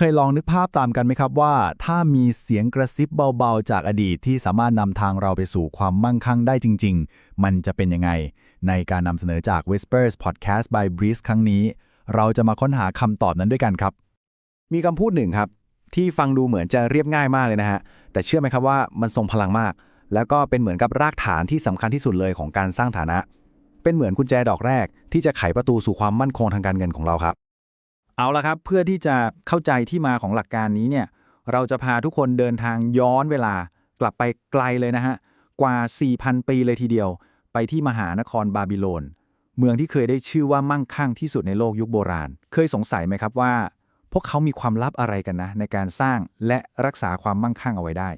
เคยลองนึกภาพตามกันไหมครับว่า ถ้ามีเสียงกระซิบเบาๆ จากอดีตที่สามารถนำทางเราไปสู่ความมั่งคั่งได้จริง ๆ มันจะเป็นยังไง ในการนำเสนอจาก Whispers Podcast by Breeze ครั้งนี้ เราจะมาค้นหาคำตอบนั้นด้วยกันครับ มีคำพูดหนึ่งครับ ที่ฟังดูเหมือนจะเรียบง่ายมากเลยนะฮะ แต่เชื่อไหมครับว่ามันทรงพลังมาก แล้วก็เป็นเหมือนกับรากฐานที่สำคัญที่สุดเลยของการสร้างฐานะ เป็นเหมือนกุญแจดอกแรก ที่จะไขประตูสู่ความมั่นคงทางการเงินของเราครับ เอาละครับเพื่อที่จะเข้าใจที่มาของหลักการนี้เนี่ยเราจะพาทุกคนเดินทางย้อนเวลากลับไปไกลเลยนะฮะกว่า 4,000 ปีเลยทีเดียว ไปที่มหานครบาบิโลน เมืองที่เคยได้ชื่อว่ามั่งคั่งที่สุดในโลกยุคโบราณ เคยสงสัยไหมครับว่า พวกเขามีความลับอะไรกันนะ ในการสร้างและรักษาความมั่งคั่งเอาไว้ได้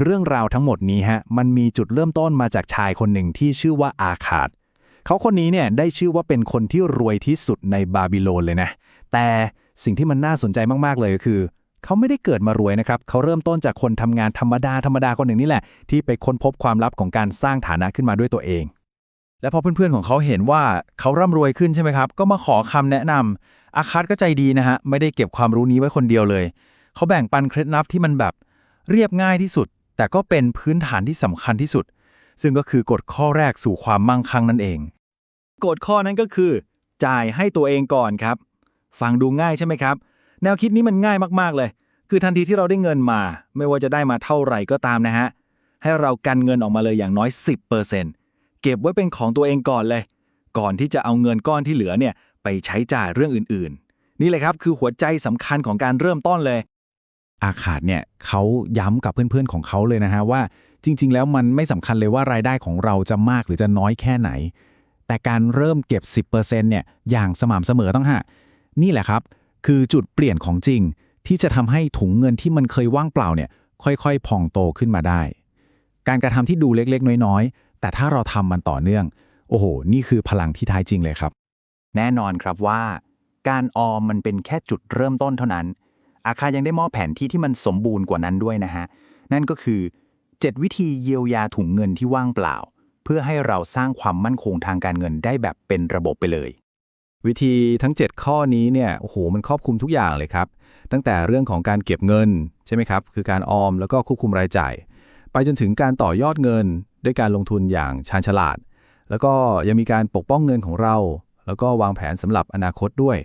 เรื่องราวทั้งหมดนี้ฮะมันมีจุดเริ่มต้นมาจากชายคนหนึ่งที่ชื่อว่าอาคาด เขาคนนี้เนี่ยได้ชื่อว่าเป็นคนที่รวยที่สุดในบาบิโลนเลยนะ แต่สิ่งที่มันน่าสนใจมากๆเลยก็คือ เขาไม่ได้เกิดมารวยนะครับ เขาเริ่มต้นจากคนทำงานธรรมดาธรรมดาคนหนึ่งนี่แหละ ที่ไปค้นพบความลับของการสร้างฐานะขึ้นมาด้วยตัวเอง และพอเพื่อนๆของเขาเห็นว่าเขาร่ำรวยขึ้นใช่ไหมครับ ก็มาขอคำแนะนำอาคัตก็ใจดีนะฮะไม่ได้เก็บความรู้นี้ไว้คนเดียวเลย เขาแบ่งปันเคล็ดลับที่มันแบบเรียบง่ายที่สุด แต่ก็เป็นพื้นฐานที่สำคัญที่สุด ซึ่งก็คือกฎข้อแรกสู่ความมั่งคั่งนั่นเอง กฎข้อนั้นก็คือ จ่ายให้ตัวเองก่อนครับ ฟังดูง่ายใช่ไหมครับ แนวคิดนี้มันง่ายมากๆเลย คือทันทีที่เราได้เงินมา ไม่ว่าจะได้มาเท่าไหร่ก็ตามนะฮะ ให้เรากันเงินออกมาเลยอย่างน้อย 10%เก็บไว้เป็นของตัวเองก่อนเลย ก่อนที่จะเอาเงินก้อนที่เหลือเนี่ยไปใช้จ่ายเรื่องอื่นๆ นี่เลยครับคือหัวใจสำคัญของการเริ่มต้นเลยอาขาดเนี่ยเขาย้ำกับเพื่อนๆของเขาเลยนะฮะว่าจริง ๆ แล้วมันไม่สำคัญเลยว่ารายได้ของเราจะมากหรือจะน้อยแค่ไหน แต่การเริ่มเก็บ 10%เนี่ยอย่างสม่ำเสมอต้องฮะนี่แหละครับ คือจุดเปลี่ยนของจริง ที่จะทำให้ถุงเงินที่มันเคยว่างเปล่าเนี่ยค่อยๆ พองโตขึ้นมาได้ การกระทำที่ดูเล็กๆ น้อยๆ แต่ถ้าเราทำมันต่อเนื่อง โอ้โห นี่คือพลังที่ท้ายจริงเลยครับ แน่นอนครับว่า การออมมันเป็นแค่จุดเริ่มต้นเท่านั้น อาคายังได้มอบแผนที่ที่มันสมบูรณ์กว่านั้นด้วยนะฮะ นั่นก็คือ 7 วิธีเยียวยาถุงเงินที่ว่างเปล่า เพื่อให้เราสร้างความมั่นคงทางการเงินได้แบบเป็นระบบไปเลย วิธีทั้ง 7 ข้อนี้เนี่ยโอ้โหมันครอบคลุมทุกอย่างเลยครับ ตั้งแต่เรื่องของการเก็บเงินใช่ไหมครับคือการออมแล้วก็ควบคุมรายจ่าย ไปจนถึงการต่อยอดเงิน ด้วยการลงทุนอย่างชาญฉลาด แล้วก็ยังมีการปกป้องเงินของเรา แล้วก็วางแผนสำหรับอนาคตด้วย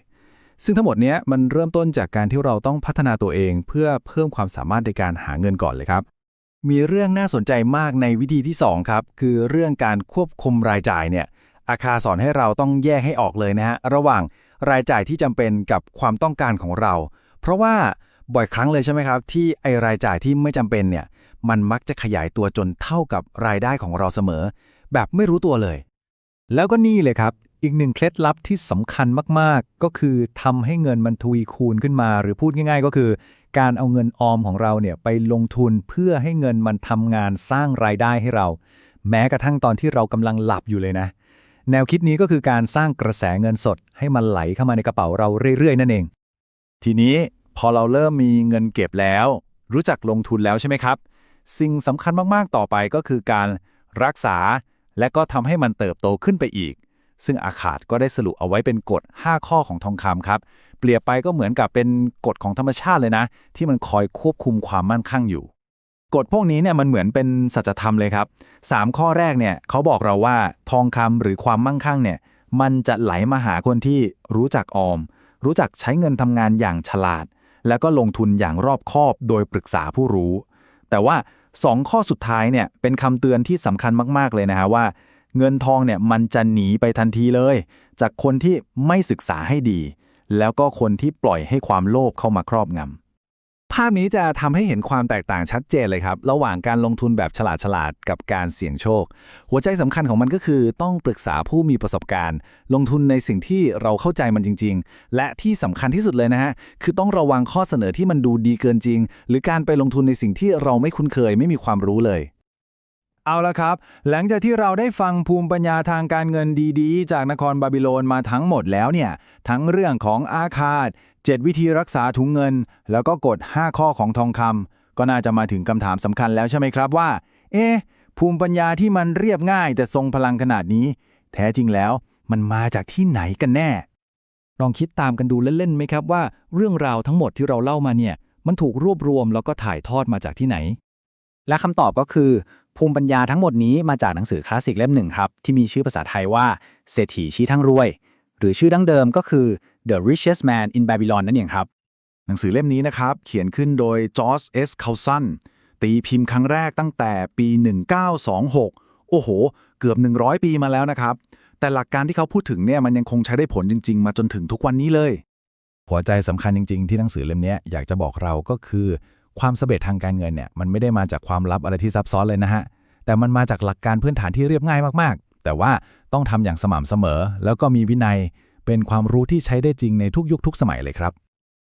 ซึ่งทั้งหมดเนี้ยมันเริ่มต้นจากการที่เราต้องพัฒนาตัวเอง เพื่อเพิ่มความสามารถในการหาเงินก่อนเลยครับ มีเรื่องน่าสนใจมากในวิธีที่ 2 ครับ คือเรื่องการควบคุมรายจ่ายเนี่ย อาคาสอนให้เราต้องแยกให้ออกเลยนะฮะ ระหว่างรายจ่ายที่จำเป็นกับความต้องการของเรา เพราะว่าบ่อยครั้งเลยใช่ไหมครับ ที่ไอรายจ่ายที่ไม่จำเป็นเนี่ย มันมักจะขยายตัวจนเท่ากับรายได้ของเราเสมอ แบบไม่รู้ตัวเลย แล้วก็นี่เลยครับ อีกหนึ่งเคล็ดลับที่สำคัญมากๆ ก็คือทำให้เงินมันทวีคูณขึ้นมา หรือพูดง่าย ๆ ก็คือ การเอาเงินออมของเราเนี่ยไปลงทุนเพื่อให้เงินมันทำงานสร้างรายได้ให้เรา แม้กระทั่งตอนที่เรากำลังหลับอยู่เลยนะ แนวคิดนี้ก็คือการสร้างกระแสเงินสด ให้มันไหลเข้ามาในกระเป๋าเราเรื่อยๆ นั่นเอง ทีนี้พอเราเริ่มมีเงินเก็บแล้ว รู้จักลงทุนแล้วใช่ไหมครับ สิ่งสำคัญมากๆต่อไปก็คือการรักษาและก็ทำให้มันเติบโตขึ้นไปอีก ซึ่งอาขาดก็ได้สรุปเอาไว้เป็นกฎ 5 ข้อของทองคำครับ เปรียบไปก็เหมือนกับเป็นกฎของธรรมชาติเลยนะ ที่มันคอยควบคุมความมั่นคงอยู่ กฎพวกนี้เนี่ยมันเหมือนเป็นสัจธรรมเลยครับ 3 ข้อแรกเนี่ยเขาบอกเราว่าทองคำหรือความมั่งคั่งเนี่ยมันจะไหลมาหาคนที่รู้จักออม รู้จักใช้เงินทำงานอย่างฉลาด แล้วก็ลงทุนอย่างรอบคอบโดยปรึกษาผู้รู้ แต่ว่า 2 ข้อสุดท้ายเนี่ยเป็นคำเตือนที่สำคัญมาก ๆเลยนะฮะว่า เงินทองเนี่ยมันจะหนีไปทันทีเลย จากคนที่ไม่ศึกษาให้ดี แล้วก็คนที่ปล่อยให้ความโลภเข้ามาครอบงำภาพนี้จะทำให้เห็นความแตกต่างชัดเจนเลยครับ ระหว่างการลงทุนแบบฉลาดฉลาดๆกับการเสี่ยงโชค หัวใจสำคัญของมันก็คือต้องปรึกษาผู้มีประสบการณ์ ลงทุนในสิ่งที่เราเข้าใจมันจริง ๆ และที่สำคัญที่สุดเลยนะฮะ คือต้องระวังข้อเสนอที่มันดูดีเกินจริง หรือการไปลงทุนในสิ่งที่เราไม่คุ้นเคยไม่มีความรู้เลย เอาละครับ หลังจากที่เราได้ฟังภูมิปัญญาทางการเงินดีๆ จากนครบาบิโลนมาทั้งหมดแล้วเนี่ย ทั้งเรื่องของอาคาด7วิธีรักษาถุงเงิน แล้วก็กฎ 5 ข้อของทองคำก็น่าจะมาถึงคำถามสำคัญแล้วใช่ไหมครับว่า เอ๊ะ ภูมิปัญญาที่มันเรียบง่ายแต่ทรงพลังขนาดนี้ แท้จริงแล้วมันมาจากที่ไหนกันแน่ ลองคิดตามกันดูเล่นๆไหมครับว่า เรื่องราวทั้งหมดที่เราเล่ามาเนี่ย มันถูกรวบรวมแล้วก็ถ่ายทอดมาจากที่ไหน และคำตอบก็คือ ภูมิปัญญาทั้งหมดนี้มาจากหนังสือคลาสสิกเล่มหนึ่งครับ ที่มีชื่อภาษาไทยว่าเศรษฐีชี้ทั้งรวย หรือชื่อดั้งเดิมก็คือ The Richest Man in Babylon นั่นเองครับ หนังสือเล่มนี้นะครับ เขียนขึ้นโดยจอร์จเอสคาสันตีพิมพ์ครั้งแรกตั้งแต่ปี 1926 โอ้โห เกือบ 100 ปีมาแล้วนะครับ แต่หลักการที่เขาพูดถึงเนี่ยมันยังคงใช้ได้ผลจริง ๆ มาจนถึงทุกวันนี้เลย หัวใจสำคัญจริง ๆ ที่หนังสือเล่มเนี้ยอยากจะบอกเราก็คือ ความสำเร็จทางการเงินเนี่ยมันไม่ได้มาจากความลับอะไรที่ซับซ้อนเลยนะฮะ แต่มันมาจากหลักการพื้นฐานที่เรียบง่ายมากๆ แต่ว่าต้องทำอย่างสม่ำเสมอ แล้วก็มีวินัย เป็นความรู้ที่ใช้ได้จริงในทุกยุคทุกสมัยเลยครับ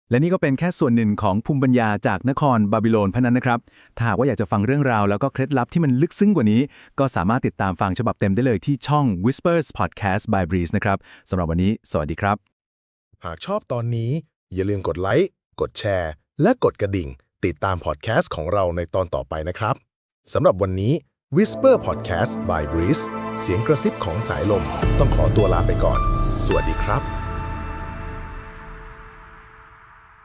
และนี่ก็เป็นแค่ส่วนหนึ่งของภูมิปัญญาจากนครบาบิโลนพนั้นนะครับ ถ้าหากว่าอยากจะฟังเรื่องราวแล้วก็เคล็ดลับที่มันลึกซึ้งกว่านี้ ก็สามารถติดตามฟังฉบับเต็มได้เลยที่ช่อง Whispers Podcast by Breeze นะครับสำหรับวันนี้ สวัสดีครับ หากชอบตอนนี้อย่าลืมกดไลค์กดแชร์ และกดกระดิ่ง ติดตามพอดแคสต์ของเราในตอนต่อไปนะครับสำหรับวันนี้ Whisper Podcast by Breeze เสียงกระซิบของสายลม ต้องขอตัวลาไปก่อน สวัสดีครับ